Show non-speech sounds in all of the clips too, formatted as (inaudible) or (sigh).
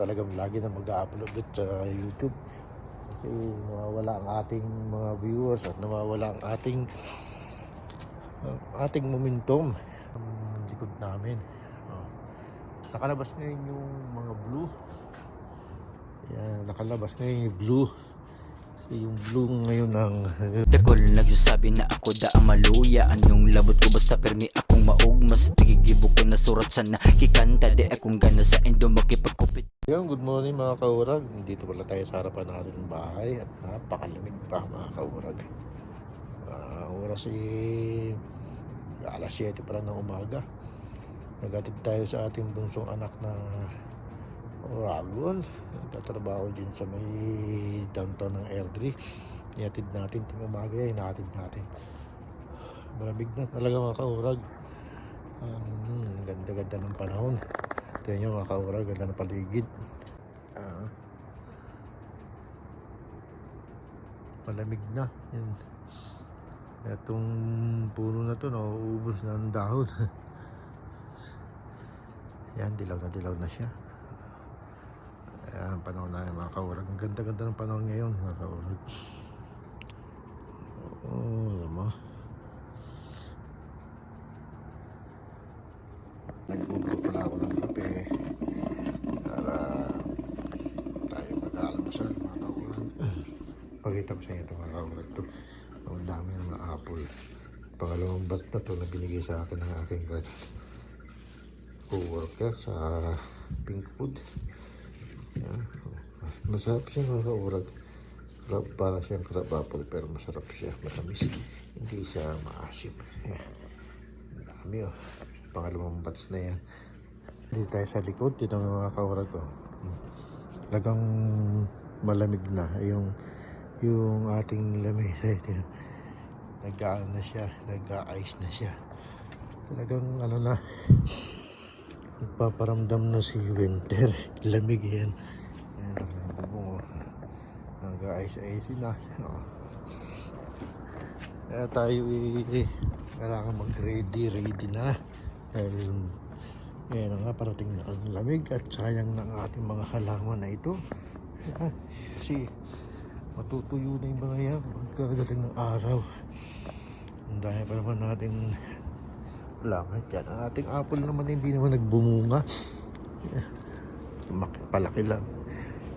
talagang lagi na mag-upload ulit sa YouTube. Kasi nawawala ang ating mga viewers at nawawala ang ating ang ating momentum ang likod namin. Oh. Nakalabas ngayon yung mga blue. Yan, nakalabas ngayon yung blue. Yung blue ngayon ang (laughs) Dakol nagsasabi na ako da ang maluya Anong labot ko basta permi akong maugma Sa tigigibo ko na surat sa nakikanta Di akong gana sa endo makipagkupit Yan, good morning mga kaurag. Dito pala tayo sa harapan ng ating bahay at napakalamig pa mga kaurag. Ah, oras eh, alas 7 pa lang ng umaga. Nagatid tayo sa ating bunsong anak na Oragon. Nagtatrabaho din sa may downtown ng Airdrie. Ihatid natin ting umaga yan, inahatid natin. Malamig na talaga mga kaurag. Um, ganda-ganda ng panahon. Tingnan nyo mga kaurag, ganda ng paligid. Ah. malamig na. Yan. Itong puno na to, nauubos na ang dahon. (laughs) Yan, dilaw na dilaw na siya. Ayan, panahon na mga kaurag. Ang ganda-ganda ng panahon ngayon, mga kaurag. Oo, alam mo. Nagbubuo pala ako ng kape para tayo mag-almasal, mga kaurag. Pakita ko sa inyo ito, mga kaurag. To. Ang dami ng mga apple. Pangalawang bat na to na binigay sa akin ng aking co-worker sa Pinkwood. Yan. Masarap siya mga kaurag. Crab, para siyang crab apple pero masarap siya. Matamis. Hindi siya maasim. Yan. Ang dami oh. Pangalawang batch na yan. Dito tayo sa likod. Dito mga kaurag ko. Lagang malamig na. Yung yung ating lamesa ito. Nag-ano na siya. Nag-ice na siya. Talagang ano na. Nagpaparamdam na si winter. (laughs) Lamig yan. Bubong. Nag-ice-ice na. Kaya tayo eh, kailangan mag-ready, ready na. Dahil yan nga, parating na ang lamig at sayang ng ating mga halaman na ito. Kasi matutuyo na yung mga yan pagkadating ng araw. Ang dahil pa naman natin langit yan. Ang ating apple naman hindi naman nagbumunga. Palaki lang.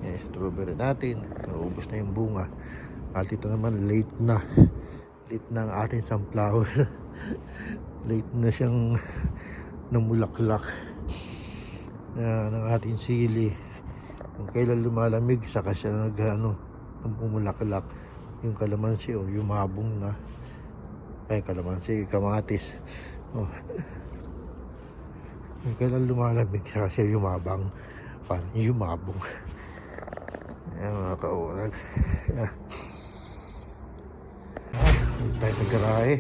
Yan, strawberry natin. Naubos na yung bunga. At ito naman late na. Late na ang ating sunflower. (laughs) late na siyang namulaklak. Yan ang ating sili. Kung kailan lumalamig, saka siya nag ano, nung pumulaklak. Yung kalamansi o yumabong na. Ay, kalamansi, kamatis. Oh. (laughs) Yung kailan lumalamig, saka siya yumabang. Parang yumabong. Yan mga kaurag. Yan. Tayo sa garahe.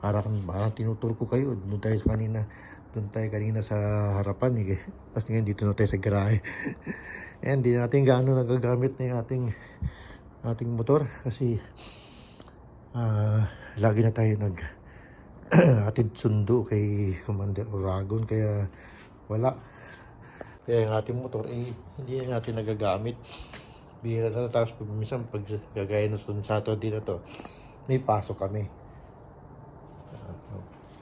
Parang, parang tinuturo ko kayo. Doon tayo kanina. Doon tayo kanina sa harapan. Eh. Tapos ngayon dito na tayo sa garahe. (laughs) Yan, di natin gaano nagagamit na yung ating ating motor kasi ah lagi na tayo nag (clears throat) atid sundo kay Commander Oragon kaya wala kaya yung ating motor eh hindi na natin nagagamit bihira na tapos minsan pag gagaya na sa Saturday na to may pasok kami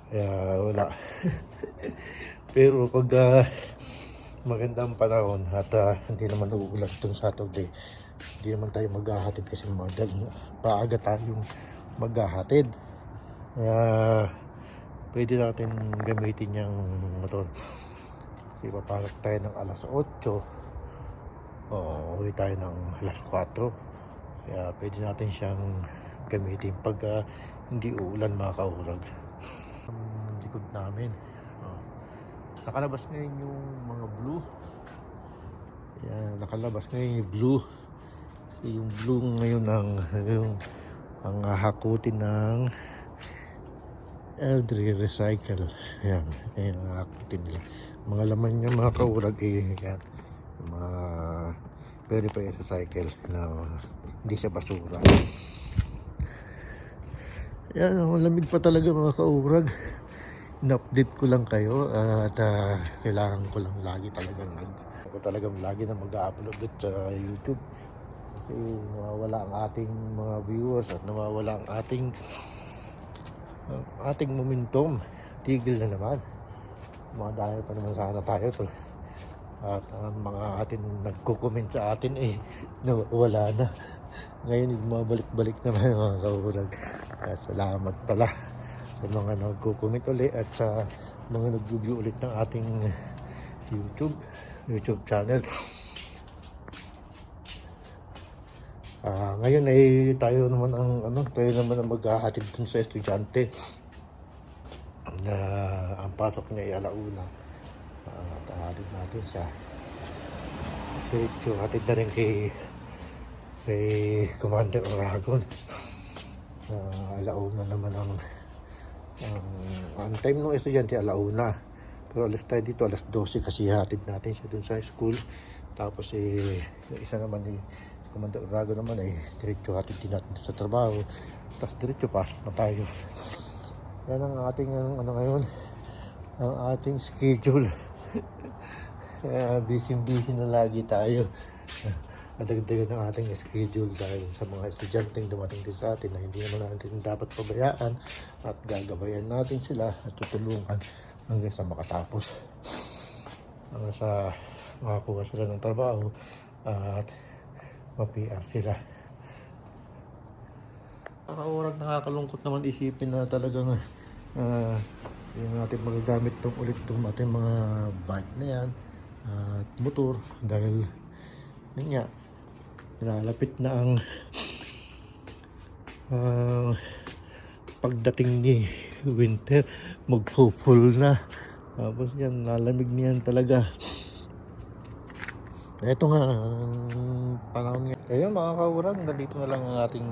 kaya wala. (laughs) Pero pag ah, magandang panahon at ah, hindi naman uulan itong Saturday hindi naman tayo maghahatid kasi madal paaga tayong maghahatid. Kaya pwede natin gamitin yung motor kasi papasok tayo ng alas 8 o uwi tayo ng alas 4 kaya pwede natin siyang gamitin pag ah, hindi uulan mga kaurag. ang likod namin. Oh. nakalabas ngayon yung mga blue. Yan, nakalabas ngayon yung blue. Kasi yung blue ngayon ang yung ang hakutin ng Airdrie Recycle. Yan, yan ang hakutin nila. Mga laman niya mga kaurag eh yan yung mga pwede pa sa cycle na hindi siya basura. Yan, ang lamig pa talaga mga kaurag in-update ko lang kayo at ah, kailangan ko lang lagi talagang nag Ako talagang lagi na mag-upload sa YouTube. Kasi nawawala ang ating mga viewers at nawawala ang ating ang ating momentum. Tigil na naman. Mga dahil pa naman sana tayo to. At ang mga atin nagko-comment sa atin eh nawawala na. Ngayon bumabalik-balik yung mga kaurag. Kaya salamat pala sa mga nagko-comment ulit at sa mga nag-view ulit ng ating YouTube YouTube channel. Ah, ngayon ay tayo naman ang ano, tayo naman ang maghahatid dun sa estudyante na ang pasok niya ay alauna. Ah, at hatid natin siya. Diretso hatid na rin kay kay Commander Oragon. Ah, alauna naman ang ang, ang time ng estudyante alauna. Pero alas tayo dito, alas 12 kasi hatid natin siya dun sa school. Tapos eh, isa naman eh, si Commander Rago naman eh, diretso hatid din natin sa trabaho. Tapos diretso pasok na tayo. Yan ang ating ano, ano ngayon, ang ating schedule. (laughs) Kaya busy-busy na lagi tayo. Nadagdagan ng ating schedule dahil sa mga estudyanteng dumating din sa atin na hindi naman natin dapat pabayaan at gagabayan natin sila at tutulungan hanggang sa makatapos. Hanggang sa makakuha sila ng trabaho at ma-PR sila. Nakakaurag nakakalungkot naman isipin na talagang uh, yung natin magagamit tong ulit tong ating mga bike na yan at motor dahil yun nga Nalalapit na ang ah, pagdating ni winter, magpo-full na. Tapos yan, lalamig niyan talaga. Ito nga, ang panahon nga. Ayun mga kaurang, nandito na lang ang ating,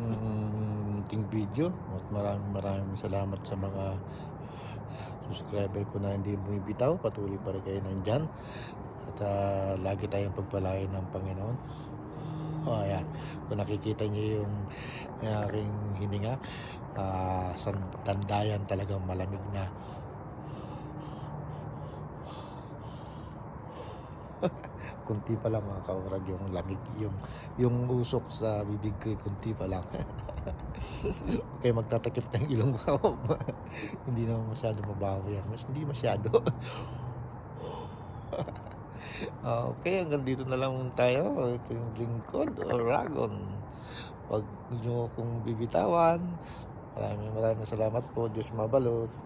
ating video. At maraming maraming salamat sa mga subscriber ko na hindi bumibitaw. Patuloy pa rin kayo nandyan. At ah, lagi tayong pagpalain ng Panginoon. Oh, ayan. Kung nakikita niyo yung, aking hininga, ah sa tandayan talagang malamig na. (laughs) kunti pa lang mga kaurag yung lamig yung yung usok sa bibig ko kunti pa lang (laughs) okay magtatakip ng ilong ko (laughs) hindi naman masyado mabaho yan mas hindi masyado Ah, okay, hanggang dito na lang tayo. Ito yung lingkod o Ragon. Huwag nyo kong bibitawan. Maraming maraming salamat po. Diyos mabalos.